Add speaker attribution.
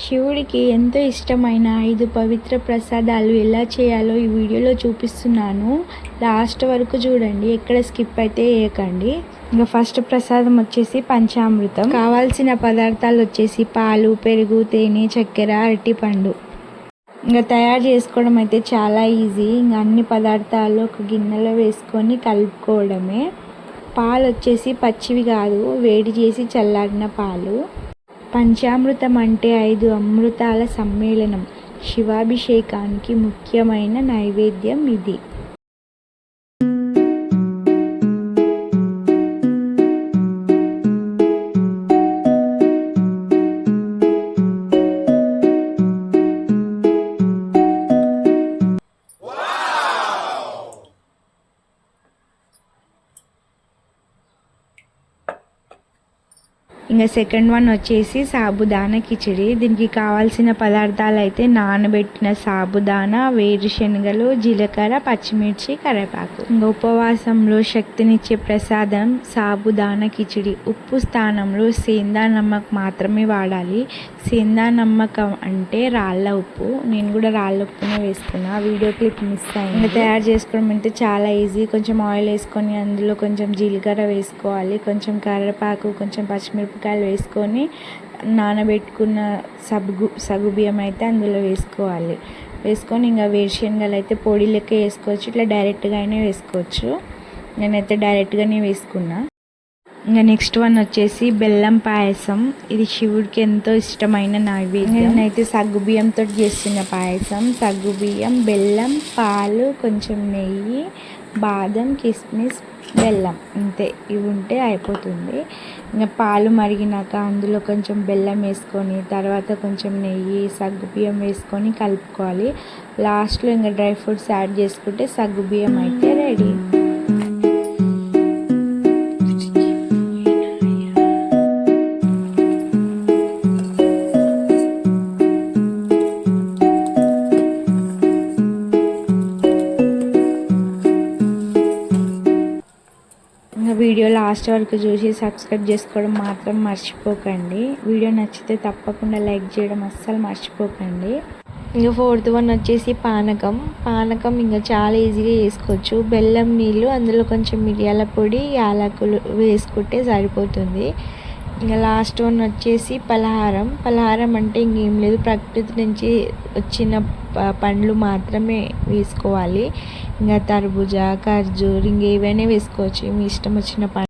Speaker 1: శివుడికి ఎంతో ఇష్టమైన ఐదు పవిత్ర ప్రసాదాలు ఎలా చేయాలో ఈ వీడియోలో చూపిస్తున్నాను. లాస్ట్ వరకు చూడండి ఎక్కడ స్కిప్ అయితే వేయకండి ఇంకా ఫస్ట్ ప్రసాదం వచ్చేసి పంచామృతం. కావాల్సిన పదార్థాలు వచ్చేసి పాలు పెరుగు తేనె చక్కెర అరటిపండు. ఇంకా తయారు చేసుకోవడం అయితే చాలా ఈజీ. ఇంకా అన్ని పదార్థాలు ఒక గిన్నెలో వేసుకొని కలుపుకోవడమే. పాలు వచ్చేసి పచ్చివి కాదు వేడి చేసి చల్లారిన పాలు. పంచామృతం అంటే ఐదు అమృతాల సమ్మేళనం. శివాభిషేకానికి ముఖ్యమైన నైవేద్యం ఇది. ఇంకా సెకండ్ వన్ వచ్చేసి సాబుదానా కిచిడి. దీనికి కావాల్సిన పదార్థాలు అయితే నానబెట్టిన సాబుదానా వేరుశనగలు జీలకర్ర పచ్చిమిర్చి కరివేపాకు. ఇంకా ఉపవాసంలో శక్తినిచ్చే ప్రసాదం సాబుదానా కిచిడి. ఉప్పు స్థానంలో సేందా నమ్మక్ మాత్రమే వాడాలి. సేందా నమ్మకం అంటే రాళ్ళ ఉప్పు. నేను కూడా రాళ్ళ ఉప్పునే వేసుకున్నా వీడియో క్లిప్ మిస్ అయింది. ఇంకా తయారు చేసుకోవడం అంటే చాలా ఈజీ. కొంచెం ఆయిల్ వేసుకొని అందులో కొంచెం జీలకర్ర వేసుకోవాలి. కొంచెం కరివేపాకు కొంచెం పచ్చిమిరపకాయలు వేసుకొని నానబెట్టుకున్న సగ్గు సగు బియ్యం అయితే అందులో వేసుకోవాలి. వేసుకొని ఇంకా వేరుశనగలు అయితే పొడి లెక్క వేసుకోవచ్చు. ఇట్లా డైరెక్ట్గానే వేసుకోవచ్చు. నేనైతే డైరెక్ట్గానే వేసుకున్నా. ఇంకా నెక్స్ట్ వన్ వచ్చేసి బెల్లం పాయసం. ఇది శివుడికి ఎంతో ఇష్టమైన నైవేద్యం. నేనైతే సగ్గు బియ్యంతో చేస్తున్న పాయసం. సగ్గు బియ్యం బెల్లం పాలు కొంచెం నెయ్యి బాదం కిస్మిస్ బెల్లం. అంతే ఇవి ఉంటే అయిపోతుంది. ఇంకా పాలు మరిగినాక అందులో కొంచెం బెల్లం వేసుకొని తర్వాత కొంచెం నెయ్యి సగ్గు బియ్యం వేసుకొని కలుపుకోవాలి. లాస్ట్లో ఇంకా డ్రై ఫ్రూట్స్ యాడ్ చేసుకుంటే సగ్గు బియ్యం అయితే రెడీ. వీడియో లాస్ట్ వరకు చూసి సబ్స్క్రైబ్ చేసుకోవడం మాత్రం మర్చిపోకండి. వీడియో నచ్చితే తప్పకుండా లైక్ చేయడం అస్సలు మర్చిపోకండి. ఇంకా ఫోర్త్ వన్ వచ్చేసి పానకం. పానకం ఇంకా చాలా ఈజీగా చేసుకోవచ్చు. బెల్లం నీళ్ళు అందులో కొంచెం మిరియాల పొడి యాలకులు వేసుకుంటే సరిపోతుంది. ఇంకా లాస్ట్ వన్ వచ్చేసి పలహారం. పలహారం అంటే ఇంకేం లేదు. ప్రకృతి నుంచి వచ్చిన ప- పండ్లు మాత్రమే వేసుకోవాలి. ఇంకా తర్బూజా ఖర్జూర్ ఇంకేవైనా వేసుకోవచ్చు. మీ ఇష్టం వచ్చిన పండ్లు